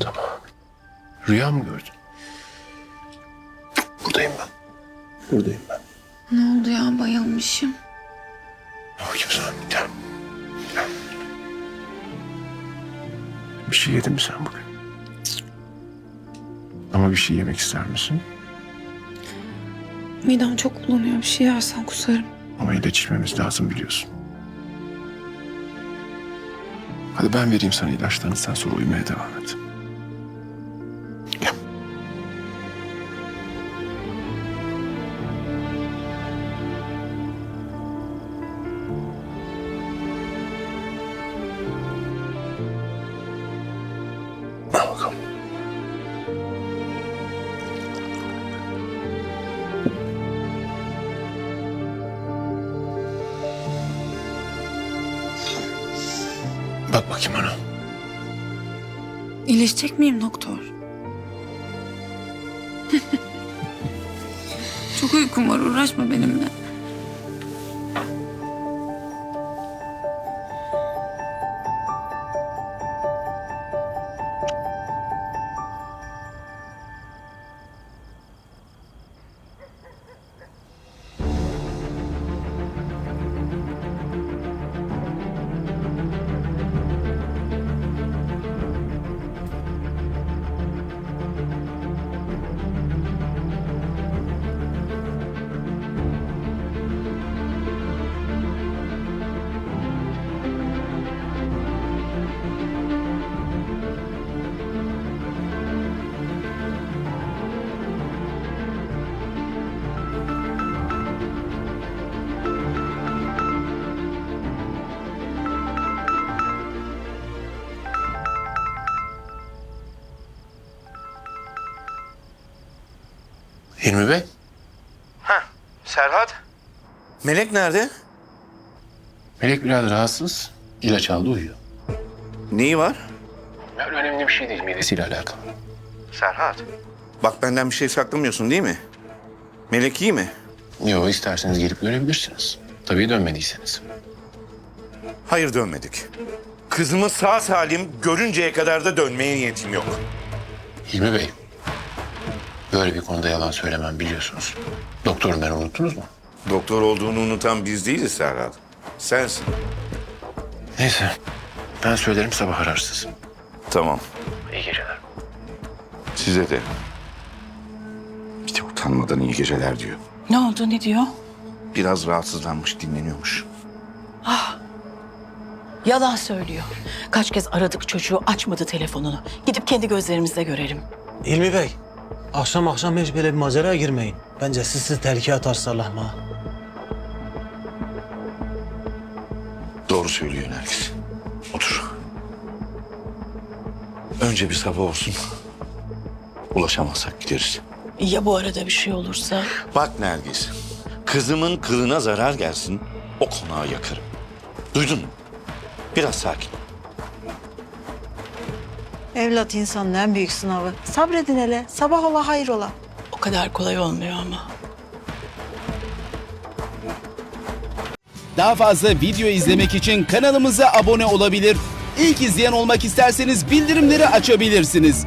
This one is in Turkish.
Tamam. Rüya mı gördün? Buradayım ben. Buradayım ben. Ne oldu ya bayılmışım. Bakayım sana. Gel. Gel. Bir şey yedin mi sen bugün? Ama bir şey yemek ister misin? Midem çok bulanıyor bir şey yersen kusarım. Ama ilaç içmemiz lazım biliyorsun. Hadi ben vereyim sana ilaçlarını sen sonra uyumaya devam et. Bak bakayım ona. İyileşecek miyim doktor? çok uykum var uğraşma benimle. Hilmi Bey. Serhat. Melek nerede? Melek biraz rahatsız. İlaç aldı uyuyor. Neyi var? Yani önemli bir şey değil midesiyle alakalı. Serhat. Bak benden bir şey saklamıyorsun değil mi? Melek iyi mi? Yok isterseniz gelip görebilirsiniz. Tabii dönmediyseniz. Hayır dönmedik. Kızımı sağ salim görünceye kadar da dönmeye niyetim yok. Hilmi Bey. Böyle bir konuda yalan söylemem biliyorsunuz. Doktorum ben unuttunuz mu? Doktor olduğunu unutan biz değiliz Serhat. Sensin. Neyse. Ben söylerim sabah ararsınız. Tamam. İyi geceler. Size de. Bir de utanmadan iyi geceler diyor. Ne oldu ne diyor? Biraz rahatsızlanmış dinleniyormuş. Yalan söylüyor. Kaç kez aradık çocuğu açmadı telefonunu. Gidip kendi gözlerimizle görelim. İlmi Bey, akşam akşam hiç böyle bir maceraya girmeyin. Bence siz siz tehlikeye atarsın Allah'ıma. Doğru söylüyor Nergis. Otur. Önce bir sabah olsun. Ulaşamazsak gideriz. Ya bu arada bir şey olursa? Bak Nergis, kızımın kılına zarar gelsin, o konağı yakarım. Duydun mu? Biraz sakin. Evlat insanın en büyük sınavı. Sabredin hele. Sabah ola hayır ola. O kadar kolay olmuyor ama. Daha fazla video izlemek için kanalımıza abone olabilir. İlk izleyen olmak isterseniz bildirimleri açabilirsiniz.